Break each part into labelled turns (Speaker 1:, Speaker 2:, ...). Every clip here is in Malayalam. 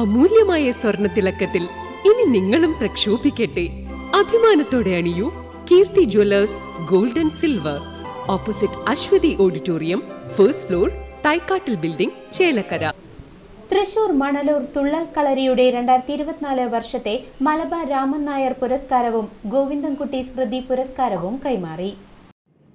Speaker 1: അമൂല്യമായ സ്വർണ തിളക്കത്തിൽ ഇനി നിങ്ങളും പ്രക്ഷോഭിക്കട്ടെ. അഭിമാനത്തോടെ അണിയൂ Keerthi jewellers gold and silver. Opposite Ashwathi auditorium first floor തൈക്കാട്ടിൽ building Chelakkara.
Speaker 2: Thrissur Manalur Thullal കളരിയുടെ രണ്ടായിരത്തി ഇരുപത്തിനാല് വർഷത്തെ മലബാർ രാമൻ നായർ പുരസ്കാരവും ഗോവിന്ദൻകുട്ടി സ്മൃതി പുരസ്കാരവും കൈമാറി.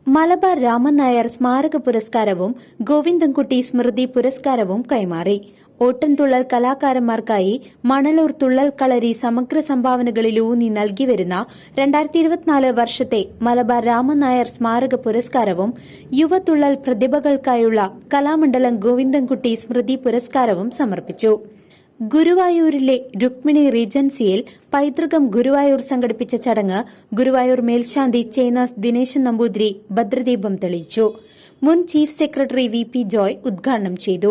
Speaker 2: മലബാർ രാമൻ നായർ സ്മാരക പുരസ്കാരവും ഗോവിന്ദൻകുട്ടി സ്മൃതി പുരസ്കാരവും കൈമാറി. ഓട്ടൻതുള്ളൽ കലാകാരന്മാർക്കായി മണലൂർ തുള്ളൽ കളരി സമഗ്ര സംഭാവനകളിലൂന്നി നൽകിവരുന്ന രണ്ടായിരത്തി ഇരുപത്തിനാല് വർഷത്തെ മലബാർ രാമനായർ സ്മാരക പുരസ്കാരവും യുവതുള്ളൽ പ്രതിഭകൾക്കായുള്ള കലാമണ്ഡലം ഗോവിന്ദൻകുട്ടി സ്മൃതി പുരസ്കാരവും സമർപ്പിച്ചു. ഗുരുവായൂരിലെ രുക്മിണി റീജൻസിയിൽ പൈതൃകം ഗുരുവായൂർ സംഘടിപ്പിച്ച ചടങ്ങ് ഗുരുവായൂർ മേൽശാന്തി ചേനാസ് ദിനേശൻ നമ്പൂതിരി ഭദ്രദീപം തെളിയിച്ചു. മുൻ chief secretary V P Joy ഉദ്ഘാടനം ചെയ്തു.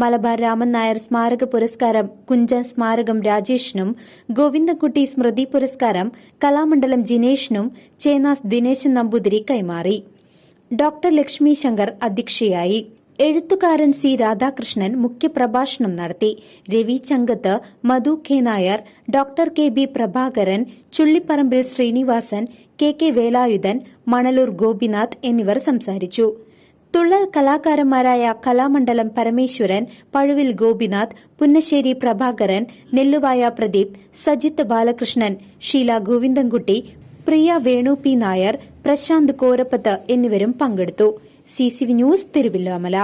Speaker 2: മലബാർ രാമൻ നായർ സ്മാരക പുരസ്കാരം കുഞ്ചൻ സ്മാരകം രാജേഷിനും ഗോവിന്ദൻകുട്ടി സ്മൃതി പുരസ്കാരം കലാമണ്ഡലം ജിനേഷിനും ചേനാസ് ദിനേശൻ നമ്പൂതിരി കൈമാറി. ഡോക്ടർ ലക്ഷ്മി ശങ്കർ അധ്യക്ഷയായി. എഴുത്തുകാരൻ സി രാധാകൃഷ്ണൻ മുഖ്യപ്രഭാഷണം നടത്തി. Ravi Changath Madhu K Nair doctor K B Prabhakaran Chullipparambil Srinivasan K K Velayudhan Manalur Gopinath എന്നിവർ സംസാരിച്ചു. തുള്ളൽ കലാകാരന്മാരായ കലാമണ്ഡലം പരമേശ്വരൻ പഴുവിൽ ഗോപിനാഥ് പുന്നശ്ശേരി പ്രഭാകരൻ നെല്ലുവായ പ്രദീപ് സജിത്ത് ബാലകൃഷ്ണൻ ഷീല ഗോവിന്ദൻകുട്ടി പ്രിയ വേണു പി നായർ പ്രശാന്ത് കോരപ്പത്ത് എന്നിവരും പങ്കെടുത്തു. C news Thiruvilwamala.